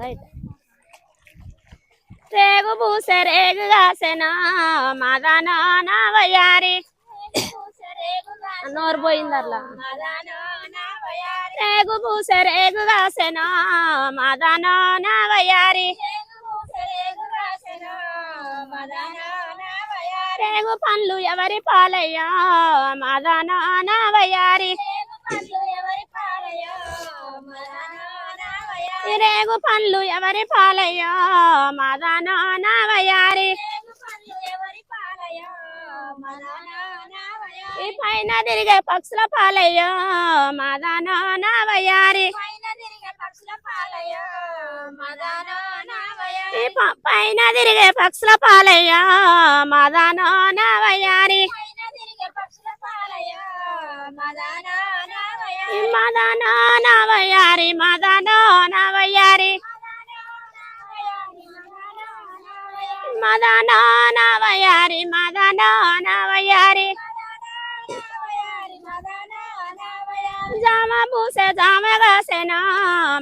Right రేగు పూసే రేగు కాసెనా మదన నవయారి నోరు పోయింది అట్లా. రేగు పూసే రేగు కాసెనా మదన నవయారి రేగు పండ్లు ఎవరి పాలయ్యా? మదన నవయారి వయారి రేగు పండ్లు ఎవరి పాలయ్యో? మదన నావయారి ఈ పైన తిరిగే పక్షుల పాలయ్యో? మదన నావయారి ఈ పైన తిరిగే పక్షుల పాలయ్యా? మదన నవయారి ఈ మదన నవయారి మద మదన నవయారి మదన నవయారి జామ పూసే జామ గసెన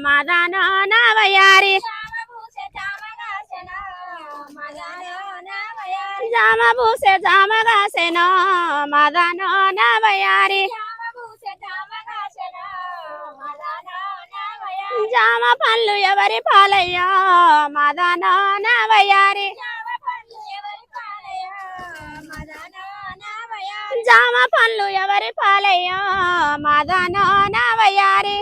మదన నవయారి జామ పూసే జామ గసెన మదన నవయారి జామ పళ్ళు ఎవరి పాలయ్యా మదన నవయారి జామ పళ్ళు ఎవరి పాలయ్యా? మదన నవయారి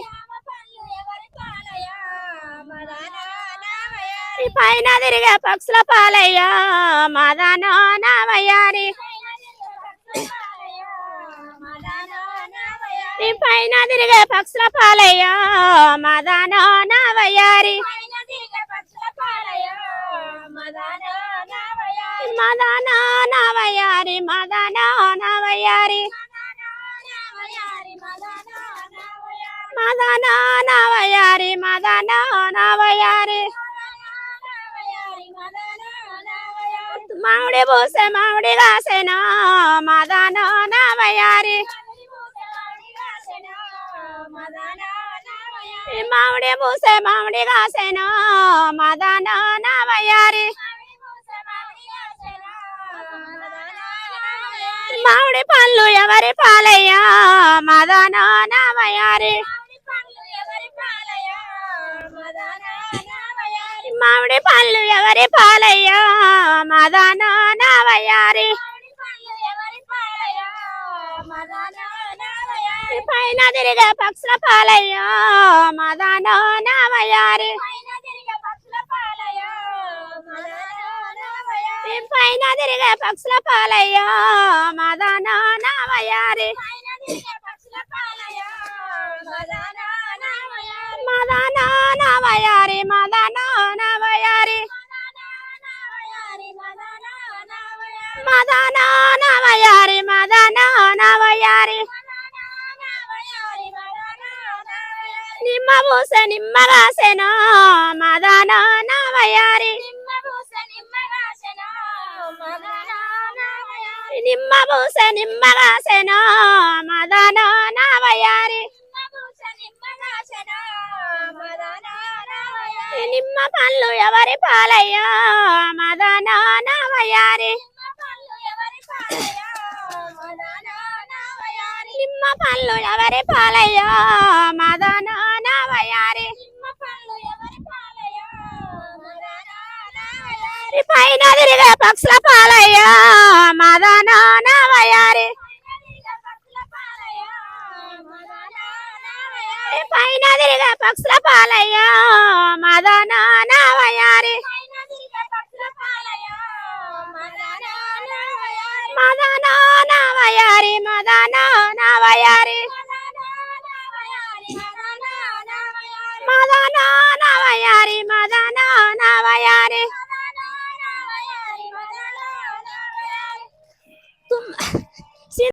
పైన తిరిగే పక్షుల పాలయ్యా మదన నవయారి ఈ పైన తిరిగే పక్షుల పాలయ్యా మదన నవయారి మదన నవయారి మద మదన నవయారి మదన నవయారి మామిడి పూసే మామిడి కాసెనా మదన నవయారి ఈ మామిడి పూసే మామిడి కాసెనా మదన నవయారి పండ్లు ఎవరి పాలయ్యా? మదన మామిడి పళ్ళు ఎవరి పాలయ్యా? మదన పైన తిరిగే పక్షుల పాలయ్యా మదన నవయారి ఈ పైన తిరిగే పక్షుల పాలయ్యో మదన నవయారి మదన నవయారి మదన నవయారి మదన నవయారి మదన నవయారి నిమ్మ పూస నిమ్మ కాసెనా మదన నవయారి నిమ్మ పూస నిమ్మ కాసెనా మదన నవయారి నిమ్మ పళ్ళు ఎవరి పాలయ్యా? మదన నవయారి నిమ్మ పళ్ళు ఎవరి పాలయ్యా? మదన నవయారి ఈ పైన తిరిగే పక్షుల పాలయ్యా. మదన నవయారి పైన తిరిగే పక్షుల పాలయ్యా మదన నవయారి మదన నవయారి మదన